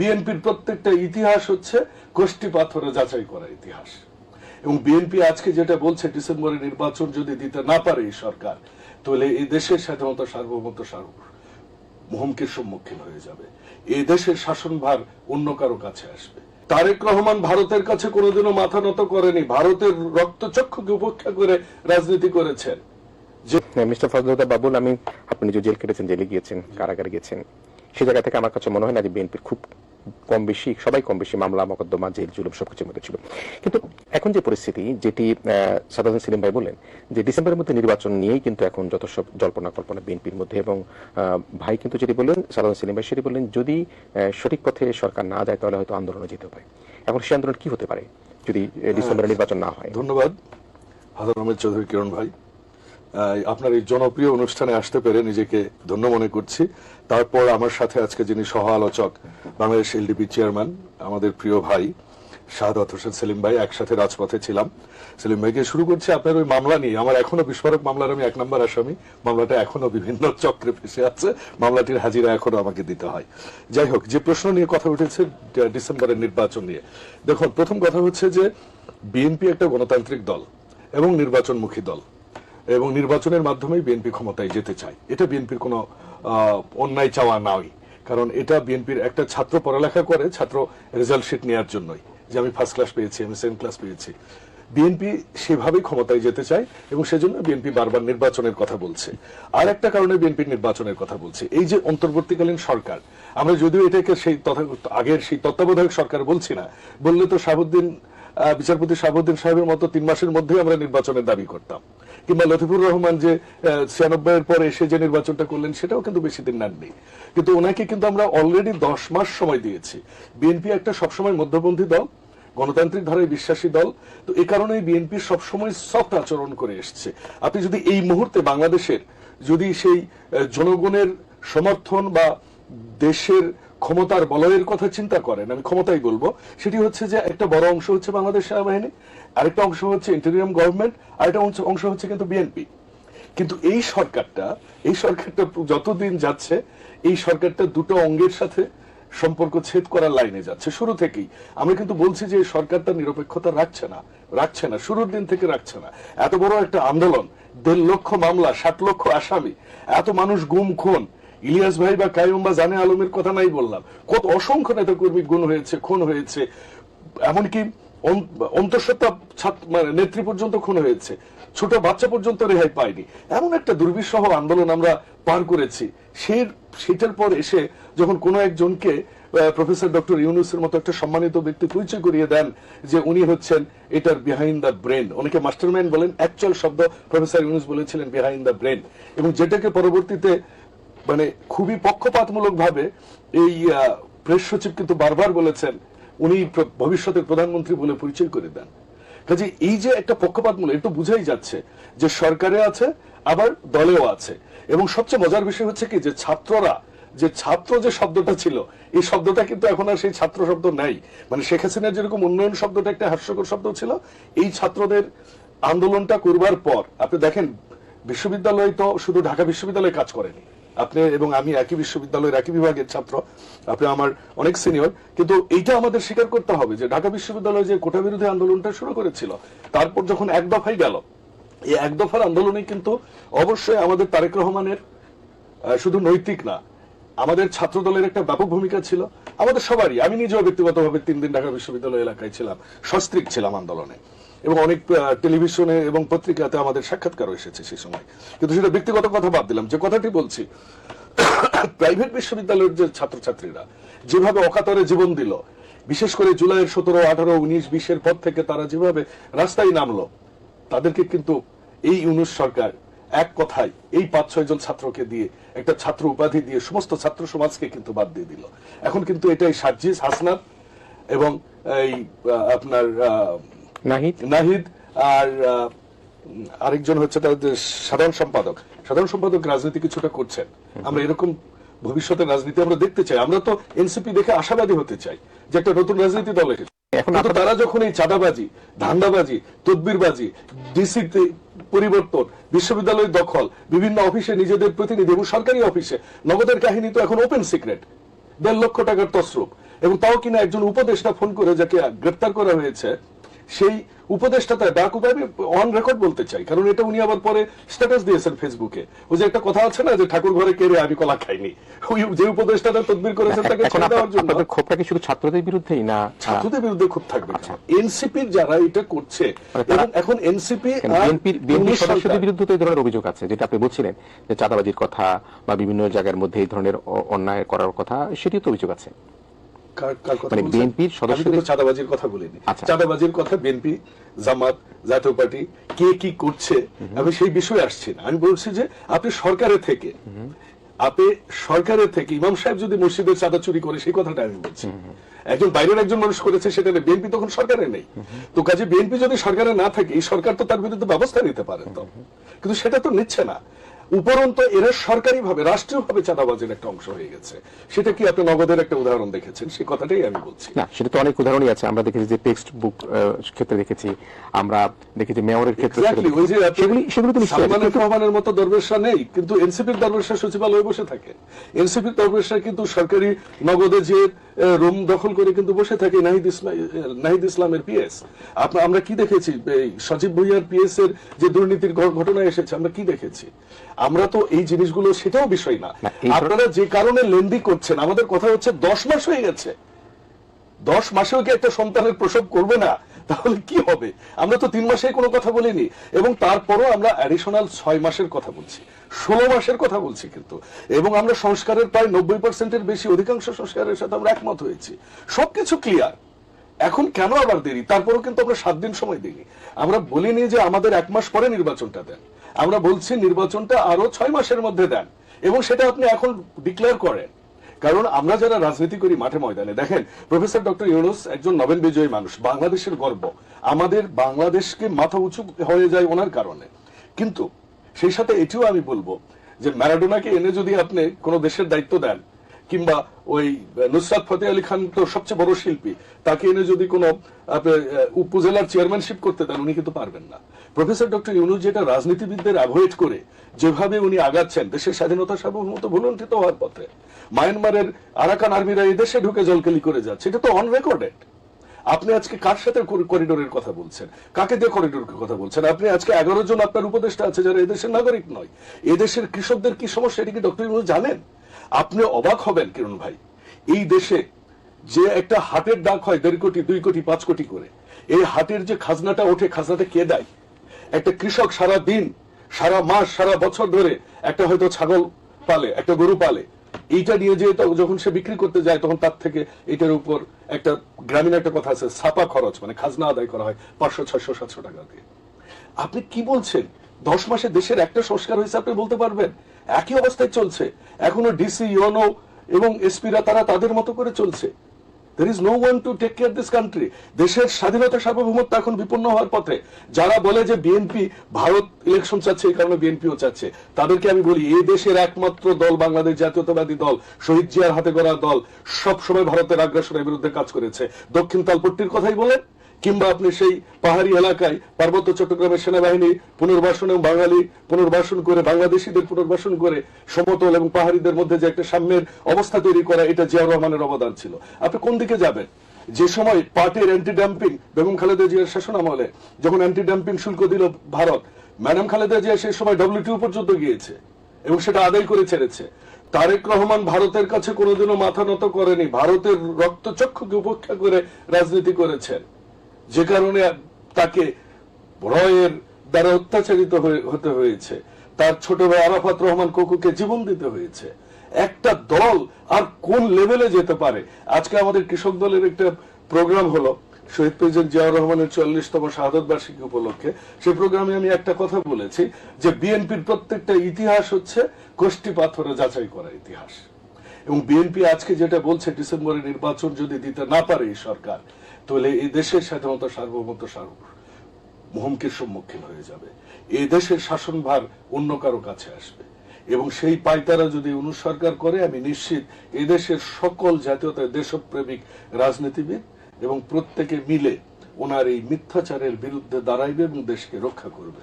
বিএনপির প্রত্যেকটা ইতিহাস হচ্ছে গোষ্ঠী পাথরে যাচাই করা ইতিহাস। এবং বিএনপি আজকে যেটা বলছে ডিসেম্বরে নির্বাচন যদি দিতে না পারে এই সরকার, তাহলে এই দেশের স্বাধীনতা সার্বভৌমত্ব সার্ব- হুমকির সম্মুখীন হয়ে যাবে। এই দেশের শাসনভার অন্য কারও কাছে আসবে। তারেক রহমান ভারতের কাছে কোনোদিনও মাথা নত করেনি। ভারতের রক্তচক্ষুকে উপেক্ষা করে রাজনীতি করেছেন। যে মিস্টার ফজলুদ্দার বাবুল, আমি আপনি নিজে জেল কেটেছেন, জেলে গিয়েছেন, কারাগারে গেছেন সে জায়গা থেকে আমার কাছে মনে হয় না যে বিএনপির খুব কম বেশি সবাই কম বেশি মামলা মকদ্দমা জেল জুলুম সবকিছুর মধ্যে ছিল। কিন্তু এখন যে পরিস্থিতি যেটি সাদান সেলিম ভাই বললেন যে ডিসেম্বরের মধ্যে নির্বাচন নিয়েই কিন্তু এখন যত সব জল্পনা কল্পনা বিএনপির মধ্যে এবং আহ, ভাই কিন্তু যেটি বললেন সাদান সেলিম ভাই সেটি বললেন যদি সঠিক পথে সরকার না যায় তাহলে হয়তো আন্দোলনে যেতে পারে। এখন সে আন্দোলন কি হতে পারে যদি ডিসেম্বরে নির্বাচন না হয়? ধন্যবাদ। হাসান আহমেদ চৌধুরী কিরণ ভাই। আপনার এই জনপ্রিয় অনুষ্ঠানে আসতে পেরে নিজেকে ধন্য মনে করছি। তারপর আমার সাথে আজকে যিনি সহ আলোচক বাংলাদেশ এলডিপি চেয়ারম্যান, আমাদের প্রিয় ভাই শাহাদাত হোসেন সেলিম ভাই, একসাথে রাজপথে ছিলাম। সেলিম ভাইকে শুরু করছি, আপনার ওই মামলা নিয়ে। আমার এখনও বিস্ফোরক মামলার আমি এক নম্বর আসামি। মামলাটা এখনও বিভিন্ন চক্রে ফেসে আছে। মামলাটির হাজিরা এখনও আমাকে দিতে হয়। যাই হোক, যে প্রশ্ন নিয়ে কথা উঠেছে ডিসেম্বরের নির্বাচন নিয়ে। দেখুন, প্রথম কথা হচ্ছে যে বিএনপি একটা গণতান্ত্রিক দল এবং নির্বাচনমুখী দল। এবং নির্বাচনের মাধ্যমেই বিএনপি ক্ষমতায় যেতে চায়। এটা বিএনপির কোনো অন্যায় চাওয়া নয়। কারণ এটা বিএনপির একটা ছাত্র পড়ালেখা করে, ছাত্র রেজাল্ট শিট নেওয়ার জন্যই। যে আমি ফার্স্ট ক্লাস পেয়েছি, আমি সেকেন্ড ক্লাস পেয়েছি। বিএনপি সেভাবেই ক্ষমতায় যেতে চায় এবং সেজন্য বিএনপি বারবার নির্বাচনের কথা বলছে। আর একটা কারণে বিএনপি নির্বাচনের কথা বলছে। এই যে অন্তর্বর্তীকালীন সরকার, আমরা যদিও এটাকে সেই তথা, আগের সেই তত্ত্বাবধায়ক সরকার বলছি না, বললে তো শাহাবুদ্দিন বিচারপতি শাহাবুদ্দিন সাহেবের মতো তিন মাসের মধ্যেই আমরা নির্বাচনের দাবি করতাম। কিংবা লতিফুর রহমান যে ছিয়ানব্বই এর পরে এসে যে নির্বাচনটা করলেন, সেটাও কিন্তু বেশি দিন নেননি। কিন্তু ওনাকে কিন্তু আমরা অলরেডি দশ মাস সময় দিয়েছি। বিএনপি একটা সবসময় মধ্যপন্থী দল, গণতান্ত্রিক ধারায় বিশ্বাসী দল, তো এ কারণেই বিএনপি সবসময় সফট আচরণ করে এসছে। আপনি যদি এই মুহূর্তে বাংলাদেশের, যদি সেই জনগণের সমর্থন বা দেশের ক্ষমতার বলয়ের কথা চিন্তা করেন, আমি ক্ষমতাই বলব। সেটি হচ্ছে যে একটা বড় অংশ হচ্ছে বাংলাদেশ সেনাবাহিনী, আরেকটা অংশ হচ্ছে ইন্টেরিয়াম গভর্নমেন্ট আরেকটা অংশ হচ্ছে কিন্তু বিএনপি কিন্তু এই সরকারটা এই সরকারটা যতদিন যাচ্ছে, এই সরকারটা দুটো অঙ্গের সাথে সম্পর্ক ছেদ করার লাইনে যাচ্ছে। শুরু থেকেই। আমরা কিন্তু বলছি যে এই সরকার তার নিরপেক্ষতা রাখছে না রাখছে না, শুরুর দিন থেকে রাখছে না। এত বড় একটা আন্দোলন, দেড় লক্ষ মামলা, ষাট লক্ষ আসামি, এত মানুষ গুম, খুন ইলিয়াস ভাই বা কায়ুম বা জানে আলমের কথা নাই বললাম। কত অসংখ্য নেতা কর্মী গুণ হয়েছে, খুন হয়েছে, এমনকি অন্তঃসত্ত্বা ছাত্র মানে নেত্রী পর্যন্ত খুন হয়েছে, ছোট বাচ্চা পর্যন্ত রেহাই পায়নি। এমন একটা দুর্বিষহ আন্দোলন আমরা পার করেছি। সেই সেটার পর এসে যখন কোনো একজনকে প্রফেসর ডক্টর ইউনুসের মতো একটা সম্মানিত ব্যক্তি পরিচয় করিয়ে দেন যে উনি হচ্ছেন এটার বিহাইন্ড দ্য ব্রেন অনেকে মাস্টারম্যান বলেন অ্যাকচুয়াল শব্দ প্রফেসর ইউনুস বলেছিলেন বিহাইন্ড দ্য ব্রেন এবং যেটাকে পরবর্তীতে মানে খুবই পক্ষপাতমূলক ভাবে এই প্রেস সচিব কিন্তু বারবার বলেছেন, উনি ভবিষ্যতের প্রধানমন্ত্রী বলে পরিচয় করে দেন। কাজে এই যে একটা পক্ষপাতমূলক তো বুঝাই যাচ্ছে যে সরকারে আছে, আবার দলেও আছে। এবং সবচেয়ে মজার বিষয় হচ্ছে কি যে ছাত্ররা, যে ছাত্র যে শব্দটা ছিল, এই শব্দটা কিন্তু এখন আর সেই ছাত্র শব্দ নাই। মানে শেখ হাসিনার যেরকম উন্নয়ন শব্দটা একটা হাস্যকর শব্দ ছিল, এই ছাত্রদের আন্দোলনটা করবার পর, আপনি দেখেন, বিশ্ববিদ্যালয় তো শুধু ঢাকা বিশ্ববিদ্যালয়ে কাজ করেনি। আপনি এবং আমি একই বিশ্ববিদ্যালয়ের একই বিভাগের ছাত্র, আপনি আমার অনেক সিনিয়র, কিন্তু এইটা আমাদের স্বীকার করতে হবে যে ঢাকা বিশ্ববিদ্যালয় যে কোটা বিরোধী আন্দোলনটা শুরু করেছিল, তারপর যখন এক দফায় গেল, এই এক দফার আন্দোলনে কিন্তু অবশ্যই আমাদের তারেক রহমানের শুধু নৈতিক না, আমাদের ছাত্র দলের একটা ব্যাপক ভূমিকা ছিল, আমাদের সবারই, আমি নিজেও ব্যক্তিগতভাবে তিন দিন ঢাকা বিশ্ববিদ্যালয় এলাকায় ছিলাম, সস্ত্রিক ছিলাম আন্দোলনে। এবং অনেক টেলিভিশনে এবং পত্রিকাতে আমাদের সাক্ষাৎকারও এসেছে সেই সময়। কিন্তু সেটা ব্যক্তিগত কথা বাদ দিলাম। যে কথাটি বলছি, প্রাইভেট বিশ্ববিদ্যালয়ের যে ছাত্রছাত্রীরা যেভাবে অকাতরে জীবন দিল, বিশেষ করে জুলাইয়ের সতেরো, আঠারো, উনিশ, বিশের পর থেকে তারা যেভাবে রাস্তায় নামলো, তাদেরকে কিন্তু এই ইউনুস সরকার এক কথায় এই পাঁচ, ছয় জন ছাত্রকে দিয়ে, একটা ছাত্র উপাধি দিয়ে সমস্ত ছাত্র সমাজকে কিন্তু বাদ দিয়ে দিল। এখন কিন্তু এটাই সার্জিস হাসনাত এবং এই আপনার নাহিদ? নাহিদ আর আরেকজন হচ্ছে যে সাধারণ সম্পাদক। সাধারণ সম্পাদক রাজনীতি কিছুটা করছেন। আমরা এরকম ভবিষ্যতের রাজনীতি আমরা দেখতে চাই। আমরা তো এনসিপি দেখে আশাবাদী হতে চাই যে একটা নতুন রাজনীতি দল এসেছে এখন তারা যখন এই চাঁদাবাজি ধান্দাবাজি তদবিরবাজি ডিসি পরিবর্তন বিশ্ববিদ্যালয় দখল বিভিন্ন অফিসে নিজেদের প্রতিনিধি এবং সরকারি অফিসে নগদের কাহিনী তো এখন ওপেন সিক্রেট দেড় লক্ষ টাকার তসরুপ এবং তাও কিনা একজন উপদেষ্টা ফোন করে যাকে গ্রেপ্তার করা হয়েছে সেই উপদেষ্টা তার ডাক উপায় অন রেকর্ড বলতে চাই কারণ এটা উনি আবার পরে স্ট্যাটাস দিয়েছেন ফেসবুকে। ওই যে একটা কথা আছে না যে ঠাকুর ঘরে কেড়ে আমি কলা খাইনি। ওই যে উপদেষ্টাটা তদবির করেছেন তাকে ছেড়ে দেওয়ার জন্য। ক্ষোভটা কি শুধু ছাত্রদের বিরুদ্ধেই না? ছাত্রদের বিরুদ্ধে খুব থাকবে এনসিপির যারা এটা করছে এবং এখন এনসিপি বিএনপির বিএনপির সদস্যদের বিরুদ্ধে তো এই ধরনের অভিযোগ আছে যেটা আপনি বলছিলেন যে চাঁদাবাজির কথা বা বিভিন্ন জায়গার মধ্যে এই ধরনের অন্যায় করার কথা সেটিও তো অভিযোগ আছে। মানে বিএনপির সদস্যদের- চাঁদাবাজির কথা বলিনি। আচ্ছা। চাঁদাবাজির কথা বিএনপি জামাত জাতীয় পার্টি কে কি করছে আমি সেই বিষয়ে আসছি না। আমি বলছি যে আপনি সরকারের থেকে আপনি সরকারের থেকে ইমাম সাহেব যদি মসজিদের চাঁদা চুরি করে সেই কথাটা আমি বলছি। একজন বাইরের একজন মানুষ করেছে সেটা বিএনপি তখন সরকারে নেই। তো কাজে বিএনপি যদি সরকারে না থাকে এই সরকার তো তার বিরুদ্ধে ব্যবস্থা নিতে পারে তো। কিন্তু সেটা তো নিচ্ছে না। উপরন্ত এরা সরকারি ভাবে রাষ্ট্রীয় ভাবে চাঁদাবাজের একটা অংশ হয়ে গেছে। সেটা কি আপনি নগদের একটা উদাহরণ দেখেছেন? সেই কথাটাই আমি বলছি। না সেটা তো অনেক উদাহরণই আছে। আমরা দেখেছি যে টেক্সট বুক ক্ষেত্রে দেখেছি। আমরা দেখেছি মেয়রের ক্ষেত্রে ওই যে সেগুলি তো নিশ্চয়ই। আছে। সালমান এফ রহমানের মতো দরবেশরা নেই কিন্তু এনসিপির দরবেশরা সচিবালয়ে বসে থাকে। এনসিপির দরবেশরা কিন্তু সরকারি নগদে যে রুম দখল করে কিন্তু বসে থাকে নাহিদ ইসলাম নাহিদ ইসলামের পিএস। আমরা কি দেখেছি? সজীব ভুইয়ার পিএস এর যে দুর্নীতির ঘটনা এসেছে আমরা কি দেখেছি? আমরা তো এই জিনিসগুলো সেটাও বিষয় না। আপনারা যে কারণে লেন্দি করছেন আমাদের কথা হচ্ছে দশ মাস হয়ে গেছে। দশ মাসেও কি একটা সন্তানের প্রসব করবে না? তাহলে কি হবে? আমরা তো তিন মাসে কোনো কথা বলিনি, এবং তারপরও আমরা অ্যাডিশনাল ছয় মাসের কথা বলছি। ষোলো মাসের কথা বলছি কিন্তু, এবং আমরা সংস্কারের প্রায় নব্বই পার্সেন্টের বেশি অধিকাংশ সংস্কারের সাথে আমরা একমত হয়েছি। সবকিছু ক্লিয়ার এখন কেন আবার দেরি? তারপরেও কিন্তু আমরা সাত দিন সময় দিইনি। আমরা বলিনি যে আমাদের এক মাস পরে নির্বাচনটা দেন। আমরা বলছি নির্বাচনটা আরও ছয় মাসের মধ্যে দেন, এবং সেটা আপনি এখন ডিক্লেয়ার করেন। কারণ আমরা যারা রাজনীতি করি মাঠে ময়দানে, দেখেন, প্রফেসর ডক্টর ইউনুস একজন নোবেল বিজয়ী মানুষ, বাংলাদেশের গর্ব। আমাদের বাংলাদেশকে মাথা উঁচু হয়ে যায় ওনার কারণে। কিন্তু সেই সাথে এটিও আমি বলব যে ম্যারাডোনাকে এনে যদি আপনি কোনো দেশের দায়িত্ব দেন কিংবা ওই নুসরাত ফতে আলী খান তো সবচেয়ে বড় শিল্পী, তাকে এনে যদি কোনো উপজেলার চেয়ারম্যানশিপ করতে দেন, উনি কিন্তু পারবেন না। প্রফেসর ডক্টর ইউনুস যেটা রাজনীতিবিদদের অ্যাভয়েড করে, যেভাবে উনি আগাচ্ছেন, দেশের স্বাধীনতা সার্বভৌমত্ব ভুলুণ্ঠিত হওয়ার পথে, মায়ানমারের আরাকান আর্মিরা এই দেশে ঢুকে জলকেলি করে যাচ্ছে এটা তো অন রেকর্ডেড আপনি আজকে কার সাথে করিডোরের কথা বলছেন? কাকে দিয়ে করিডোরের কথা বলছেন? আপনি আজকে এগারো জন আপনার উপদেষ্টা আছে যারা এদেশের নাগরিক নয়। এদেশের কৃষকদের কি সমস্যা, এটা কি ডক্টর জানেন? আপনি অবাক হবেন, কিরণ ভাই। এই দেশে যে একটা হাটের ডাক হয় দেড় কোটি, দুই কোটি, পাঁচ কোটি করে, এই হাটের যে খাজনাটা ওঠে, খাজনাটা কে দেয়? একটা কৃষক সারা দিন সারা মাস, সারা বছর ধরে একটা হয়তো ছাগল পালে, একটা গরু পালে। এইটা নিয়ে যে যখন সে বিক্রি করতে যায়, তখন তার থেকে এটার উপর একটা গ্রামীণ একটা কথা আছে, ছাপা খরচ মানে খাজনা আদায় করা হয় পাঁচশো, ছয়শো, সাতশো টাকা দিয়ে। আপনি কি বলছেন? দশ মাসে দেশের একটা সংস্কার হয়েছে, আপনি বলতে পারবেন? একই অবস্থায় চলছে। এখনও ডিসি ইউনো এবং এসপিরা তারা তাদের মতো করে চলছে। There is no one to take care this country দেশের স্বাধীনতা সার্বভৌমত্ব এখন বিপন্ন হওয়ার পথে। যারা বলে যে বিএনপি ভারত ইলেকশন চাচ্ছে, এই কারণে বিএনপিও চাচ্ছে। তাদেরকে আমি বলি, এই দেশের একমাত্র দল বাংলাদেশ, জাতীয়তাবাদী দল, শহীদ জিয়ার হাতে গড়া দল, সবসময় ভারতের আগ্রাসনের বিরুদ্ধে কাজ করেছে। দক্ষিণ তালপট্টির কথাই বলেন কিংবা আপনি সেই পাহাড়ি এলাকায় পার্বত্য চট্টগ্রামের সেনাবাহিনী পুনর্বাসন এবং বাঙালি পুনর্বাসন করে বাংলাদেশিদের পুনর্বাসন করে সমতল এবং পাহাড়িদের মধ্যে যে একটা সাম্যের অবস্থা তৈরি করা, এটা জিয়াউর রহমানের অবদান ছিল। আপনি কোন দিকে যাবেন? যে সময় পাটের অ্যান্টি ডাম্পিং বেগম খালেদা জিয়ার শাসন আমলে যখন অ্যান্টি ডাম্পিং শুল্ক দিল ভারত, ম্যাডাম খালেদা জিয়া সেই সময় ডব্লিউটিও পর্যন্ত গিয়েছে এবং সেটা আদায় করে ছেড়েছে। তারেক রহমান ভারতের কাছে কোনোদিনও মাথা নত করেনি, ভারতের রক্তচক্ষুকে উপেক্ষা করে রাজনীতি করেছেন। যে কারণে তাকে রয়ের দ্বারা অত্যাচারিত হতে হয়েছে। তার ছোট ভাই আরাফাত রহমান কোকুকে জীবন দিতে হয়েছে। একটা দল আর কোন লেভেলে যেতে পারে? আজকে আমাদের কৃষক দলের একটা প্রোগ্রাম হলো, শহীদ প্রেসিডেন্ট জিয়াউর রহমানের চল্লিশতম শাহাদত বার্ষিকী উপলক্ষে। সেই প্রোগ্রামে আমি একটা কথা বলেছি যে বিএনপির প্রত্যেকটা ইতিহাস হচ্ছে গোষ্ঠী পাথরে যাচাই করা ইতিহাস। এবং বিএনপি আজকে যেটা বলছে, ডিসেম্বরে নির্বাচন যদি দিতে না পারে এই সরকার তাহলে এই দেশের স্বাধীনতা সার্বভৌমত্ব সার্ব হুমকির সম্মুখীন হয়ে যাবে। এই দেশের শাসনভার অন্য কারও কাছে আসবে। এবং সেই পাইতারা যদি অনুসরকার করে, আমি নিশ্চিত এই দেশের সকল জাতীয়তা দেশপ্রেমিক রাজনীতিবিদ এবং প্রত্যেকে মিলে ওনার এই মিথ্যাচারের বিরুদ্ধে দাঁড়াইবে এবং দেশকে রক্ষা করবে।